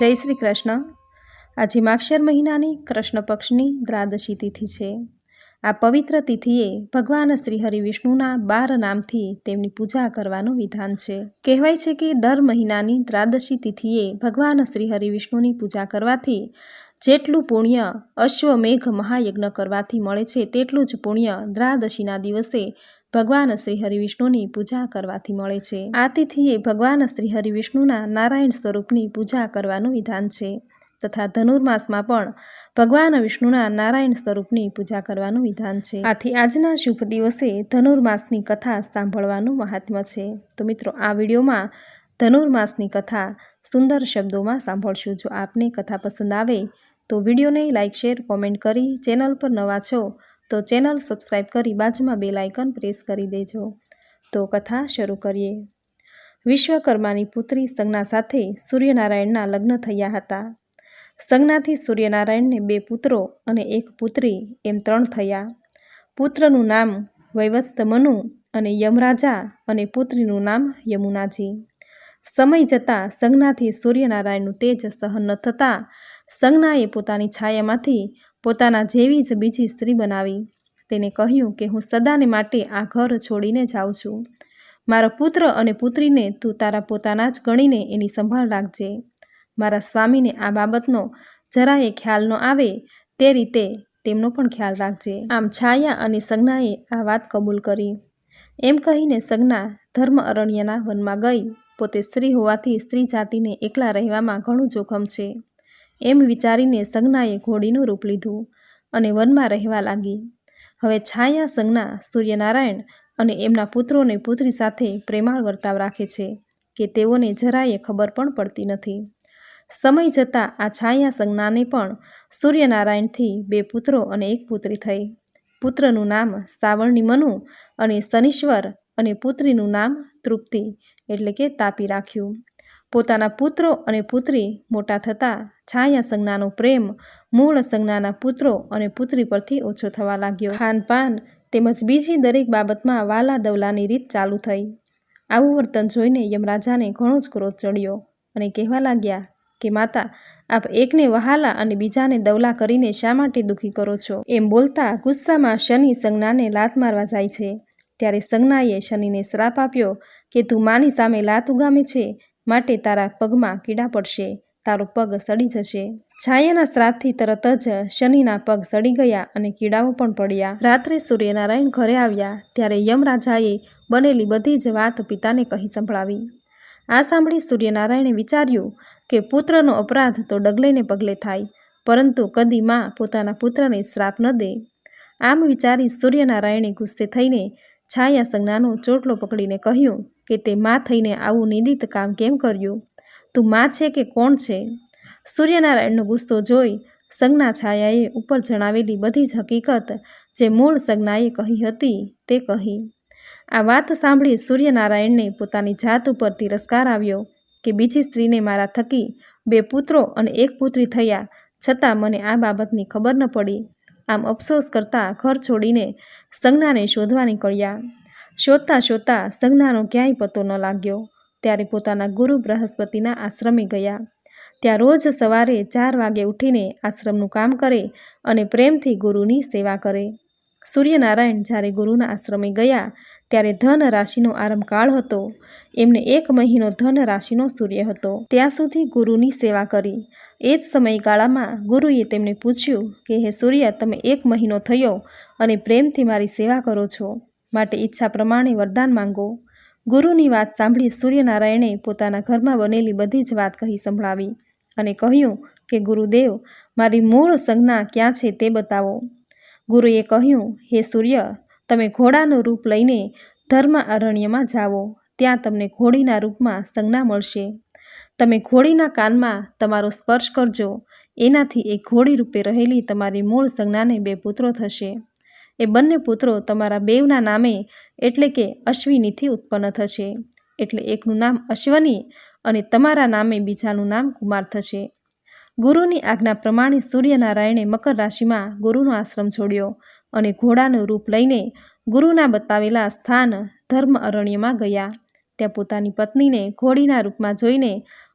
જય શ્રી કૃષ્ણ. આજે માક્ષર મહિનાની કૃષ્ણ પક્ષની દ્રાદશી તિથિ છે. આ પવિત્ર તિથિએ ભગવાન શ્રી હરિ વિષ્ણુના બાર નામથી તેમની પૂજા કરવાનું વિધાન છે. કહેવાય છે કે દર મહિનાની દ્રાદશી તિથિએ ભગવાન શ્રી હરિ વિષ્ણુની પૂજા કરવાથી જેટલું પુણ્ય અશ્વમેઘ મહાયજ્ઞ કરવાથી મળે છે, તેટલું જ પુણ્ય દ્રાદશીના દિવસે ભગવાન શ્રી હરિવિષ્ણુની પૂજા કરવાથી મળે છે. આ તિથિએ ભગવાન શ્રી હરિવિષ્ણુના નારાયણ સ્વરૂપની પૂજા કરવાનું વિધાન છે. તથા ધનુર્માસમાં પણ ભગવાન વિષ્ણુના નારાયણ સ્વરૂપની પૂજા કરવાનું વિધાન છે. આથી આજના શુભ દિવસે ધનુર્માસની કથા સાંભળવાનું મહાત્મ્ય છે. તો મિત્રો, આ વિડીયોમાં ધનુર્માસની કથા સુંદર શબ્દોમાં સાંભળશું. જો આપને કથા પસંદ આવે, તો વિડીયોને લાઇક શેર, કોમેન્ટ કરી ચેનલ પર નવા છો તો ચેનલ સબસ્ક્રાઈબ કરી બાજુમાં બે લાઇકન પ્રેસ કરી દેજો. તો કથા શરૂ કરીએ. વિશ્વકર્માની પુત્રી સંજ્ઞા સાથે સૂર્યનારાયણના લગ્ન થયા હતા. સંજ્ઞાથી સૂર્યનારાયણને બે પુત્રો અને એક પુત્રી એમ ત્રણ થયા. પુત્રનું નામ વૈવસ્ત મનુ અને યમરાજા અને પુત્રીનું નામ યમુનાજી. સમય જતાં સંજ્ઞાથી સૂર્યનારાયણનું તેજ સહન ન થતાં સંજ્ઞાએ પોતાની છાયામાંથી પોતાના જેવી જ બીજી સ્ત્રી બનાવી. તેને કહ્યું કે હું સદાને માટે આ ઘર છોડીને જાઉં છું. મારો પુત્ર અને પુત્રીને તું તારા પોતાના જ ગણીને એની સંભાળ રાખજે. મારા સ્વામીને આ બાબતનો જરાય ખ્યાલ ન આવે, તે રીતે તેમનો પણ ખ્યાલ રાખજે. આમ છાયા અને સંજ્ઞાએ આ વાત કબૂલ કરી. એમ કહીને સંજ્ઞા ધર્મ અરણ્યના વનમાં ગઈ. પોતે સ્ત્રી હોવાથી સ્ત્રી જાતિને એકલા રહેવામાં ઘણું જોખમ છે. એમ વિચારીને સંજ્ઞાએ ઘોડીનું રૂપ લીધું અને વનમાં રહેવા લાગી. હવે છાયા સંજ્ઞા સૂર્યનારાયણ અને એમના પુત્રોને પુત્રી સાથે પ્રેમાળ વર્તાવ રાખે છે કે તેઓને જરાયે ખબર પણ પડતી નથી. સમય જતાં આ છાયા સંજ્ઞાને પણ સૂર્યનારાયણથી બે પુત્રો અને એક પુત્રી થઈ. પુત્રનું નામ સાવર્ણી મનુ અને શનીશ્વર અને પુત્રીનું નામ તૃપ્તિ, એટલે કે તાપી રાખ્યું. પોતાના પુત્રો અને પુત્રી મોટા થતાં છાયા સંજ્ઞાનો પ્રેમ, મૂળ સંજ્ઞાના પુત્રો અને પુત્રી પરથી ઓછો થવા લાગ્યો. ખાનપાન તેમજ બીજી દરેક બાબતમાં વાલા દવલાની રીત ચાલુ થઈ. આવું વર્તન જોઈને યમરાજાને ઘણો જ ક્રોધ ચડ્યો અને કહેવા લાગ્યા કે, માતા, આપ એકને વહાલા અને બીજાને દવલા કરીને શા માટે દુઃખી કરો છો? એમ બોલતા ગુસ્સામાં શનિ સંજ્ઞાને લાત મારવા જાય છે. ત્યારે સંજ્ઞાએ શનિને શ્રાપ આપ્યો કે, તું માની સામે લાત ઉગામે છે, માટે તારા પગમાં કીડા પડશે. તારો પગ સડી જશે. છાયાના શ્રાપથી તરત જ શનિના પગ સડી ગયા અને કીડાઓ પણ પડ્યા. રાત્રે સૂર્યનારાયણ ઘરે આવ્યા ત્યારે યમરાજાએ બનેલી બધી જ વાત પિતાને કહી સંભળાવી. આ સાંભળી સૂર્યનારાયણે વિચાર્યું કે પુત્રનો અપરાધ તો ડગલેને પગલે થાય, પરંતુ કદી માં પોતાના પુત્રને શ્રાપ ન દે. આમ વિચારી સૂર્યનારાયણે ગુસ્સે થઈને છાયા સંજ્ઞાનો ચોટલો પકડીને કહ્યું કે તે માં થઈને આવું નિંદિત કામ કેમ કર્યું? તું માં છે કે કોણ છે? સૂર્યનારાયણનો ગુસ્સો જોઈ સંજ્ઞા છાયાએ ઉપર જણાવેલી બધી જ હકીકત જે મૂળ સંજ્ઞાએ કહી હતી તે કહી. આ વાત સાંભળી સૂર્યનારાયણને પોતાની જાત ઉપર તિરસ્કાર આવ્યો કે બીજી સ્ત્રીને મારા થકી બે પુત્રો અને એક પુત્રી થયા છતાં મને આ બાબતની ખબર ન પડી. આમ અફસોસ કરતાં ઘર છોડીને સંજ્ઞાને શોધવા નીકળ્યા. શોધતા શોધતા સંજ્ઞાનો ક્યાંય પતો ન લાગ્યો. ત્યારે પોતાના ગુરુ બૃહસ્પતિના આશ્રમે ગયા. ત્યાં રોજ સવારે ચાર વાગે ઉઠીને આશ્રમનું કામ કરે અને પ્રેમથી ગુરુની સેવા કરે. સૂર્યનારાયણ જ્યારે ગુરુના આશ્રમે ગયા, ત્યારે ધન રાશિનો આરંભકાળ હતો. એમને એક મહિનો ધન રાશિનો સૂર્ય હતો. ત્યાં સુધી ગુરુની સેવા કરી. એ જ સમયગાળામાં ગુરુએ તેમને પૂછ્યું કે, હે સૂર્ય, તમે એક મહિનો થયો અને પ્રેમથી મારી સેવા કરો છો. માટે ઈચ્છા પ્રમાણે વરદાન માંગો. ગુરુની વાત સાંભળી સૂર્યનારાયણે પોતાના ઘરમાં બનેલી બધી જ વાત કહી સંભળાવી અને કહ્યું કે, ગુરુદેવ, મારી મૂળ સંજ્ઞા ક્યાં છે તે બતાવો. ગુરુએ કહ્યું, હે સૂર્ય, તમે ઘોડાનું રૂપ લઈને ધર્મ અરણ્યમાં જાઓ. ત્યાં તમને ઘોડીના રૂપમાં સંજ્ઞા મળશે. તમે ઘોડીના કાનમાં તમારો સ્પર્શ કરજો. એનાથી એ ઘોડી રૂપે રહેલી તમારી મૂળ સંજ્ઞાને બે પુત્રો થશે. એ બંને પુત્રો તમારા બેવના નામે એટલે કે અશ્વિનીથી ઉત્પન્ન થશે. એટલે એકનું નામ અશ્વની અને તમારા નામે બીજાનું નામ કુમાર થશે. ગુરુની આજ્ઞા પ્રમાણે સૂર્યનારાયણે મકર રાશિમાં ગુરુનો આશ્રમ છોડ્યો અને ઘોડાનું રૂપ લઈને ગુરુના બતાવેલા સ્થાન ધર્મ અરણ્યમાં ગયા. ત્યાં પોતાની પત્નીને ઘોડીના રૂપમાં જોઈને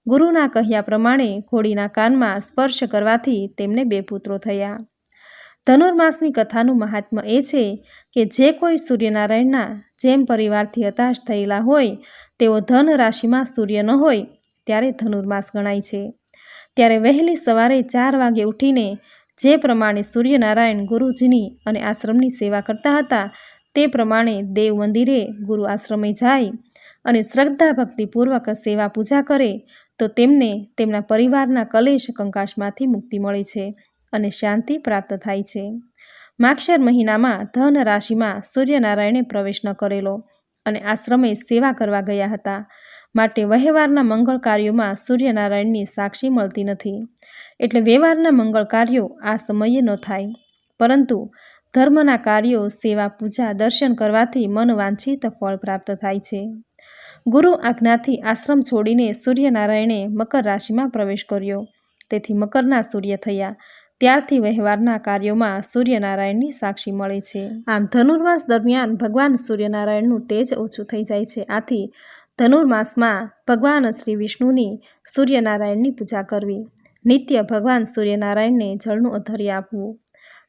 ગુરુના કહ્યા પ્રમાણે ઘોડીના કાનમાં સ્પર્શ કરવાથી તેમને બે પુત્રો થયા. ધનુર્માસની કથાનું મહાત્મ્ય એ છે કે જે કોઈ સૂર્યનારાયણના જેમ પરિવારથી હતાશ થયેલા હોય, તેઓ ધન રાશિમાં સૂર્ય ન હોય, ત્યારે ધનુર્માસ ગણાય છે. ત્યારે વહેલી સવારે ચાર વાગે ઉઠીને જે પ્રમાણે સૂર્યનારાયણ ગુરુજીની અને આશ્રમની સેવા કરતા હતા, તે પ્રમાણે દેવ મંદિરે ગુરુ આશ્રમે જાય અને શ્રદ્ધા ભક્તિપૂર્વક સેવા પૂજા કરે, તો તેમને તેમના પરિવારના કલેશ કંકાશમાંથી મુક્તિ મળે છે. અને શાંતિ પ્રાપ્ત થાય છે. માક્ષર મહિનામાં ધન રાશિમાં સૂર્યનારાયણે પ્રવેશ ન કરેલો અને આશ્રમે સેવા કરવા ગયા હતા. માટે વહેવારના મંગળ કાર્યોમાં સૂર્યનારાયણની સાક્ષી મળતી નથી. એટલે વ્યવહારના મંગળ કાર્યો આ સમયે ન થાય. પરંતુ ધર્મના કાર્યો, સેવા, પૂજા, દર્શન કરવાથી મન વાંછિત ફળ પ્રાપ્ત થાય છે. ગુરુ આજ્ઞાથી આશ્રમ છોડીને સૂર્યનારાયણે મકર રાશિમાં પ્રવેશ કર્યો. તેથી મકરના સૂર્ય થયા. ત્યારથી વ્યવહારના કાર્યોમાં સૂર્યનારાયણની સાક્ષી મળે છે. આમ ધનુર્માસ દરમિયાન ભગવાન સૂર્યનારાયણનું તેજ ઓછું થઈ જાય છે. આથી ધનુર્માસમાં ભગવાન શ્રી વિષ્ણુની સૂર્યનારાયણની પૂજા કરવી. નિત્ય ભગવાન સૂર્યનારાયણને જળનું અધર્ય આપવું.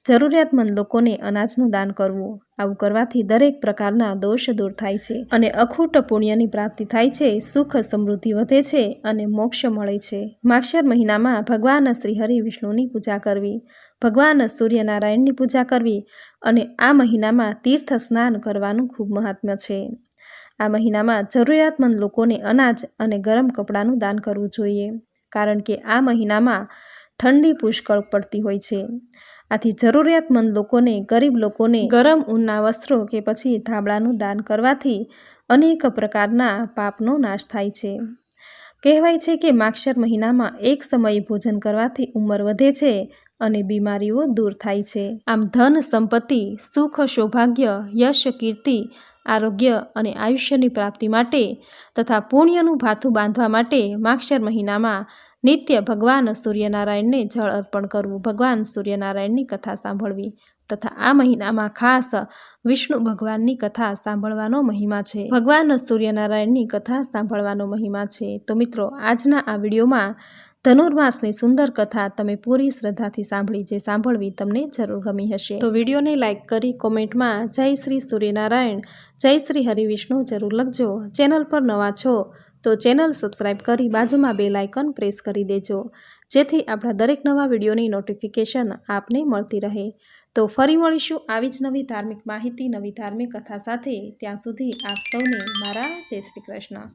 જરૂરિયાતમંદ લોકોને અનાજનું દાન કરવું. આવું કરવાથી દરેક પ્રકારના દોષ દૂર થાય છે અને અખૂટ પુણ્યની પ્રાપ્તિ થાય છે, સુખ સમૃદ્ધિ વધે છે અને મોક્ષ મળે છે. માક્ષર મહિનામાં ભગવાન શ્રી હરિ વિષ્ણુની પૂજા કરવી, ભગવાન સૂર્યનારાયણની પૂજા કરવી અને આ મહિનામાં તીર્થ સ્નાન કરવાનું ખૂબ મહાત્મ્ય છે. આ મહિનામાં જરૂરિયાતમંદ લોકોને અનાજ અને ગરમ કપડાનું દાન કરવું જોઈએ, કારણ કે આ મહિનામાં ઠંડી પુષ્કળ પડતી હોય છે. આથી જરૂરિયાતમંદ લોકોને, ગરીબ લોકોને ગરમ ઊનના વસ્ત્રો કે પછી ધાબળાનું દાન કરવાથી અનેક પ્રકારના પાપનો નાશ થાય છે. કહેવાય છે કે માક્ષર મહિનામાં એક સમયે ભોજન કરવાથી ઉંમર વધે છે અને બીમારીઓ દૂર થાય છે. આમ ધન, સંપત્તિ, સુખ, સૌભાગ્ય, યશ, કીર્તિ, આરોગ્ય અને આયુષ્યની પ્રાપ્તિ માટે તથા પુણ્યનું ભાથું બાંધવા માટે માક્ષર મહિનામાં નિત્ય ભગવાન સૂર્યનારાયણને જળ અર્પણ કરવું, ભગવાન સૂર્યનારાયણની કથા સાંભળવી તથા આ મહિનામાં ખાસ વિષ્ણુ ભગવાનની કથા સાંભળવાનો મહિમા છે. ભગવાન સૂર્યનારાયણની કથા સાંભળવાનો મહિમા છે. તો મિત્રો, આજના આ વિડીયોમાં ધનુર્માસની સુંદર કથા તમે પૂરી શ્રદ્ધાથી સાંભળી જે સાંભળવી તમને જરૂર ગમી હશે. તો વિડીયોને લાઇક કરી કોમેન્ટમાં જય શ્રી સૂર્યનારાયણ, જય શ્રી હરિવિષ્ણુ જરૂર લખજો. ચેનલ પર નવા છો તો ચેનલ સબસ્ક્રાઈબ કરી બાજુમાં બે લાઇકન પ્રેસ કરી દેજો, જેથી આપણા દરેક નવા વિડીયોની નોટિફિકેશન આપને મળતી રહે. તો ફરી મળીશું આવી જ નવી ધાર્મિક માહિતી, નવી ધાર્મિક કથા સાથે. ત્યાં સુધી આપ સૌને મારા જય શ્રી કૃષ્ણ.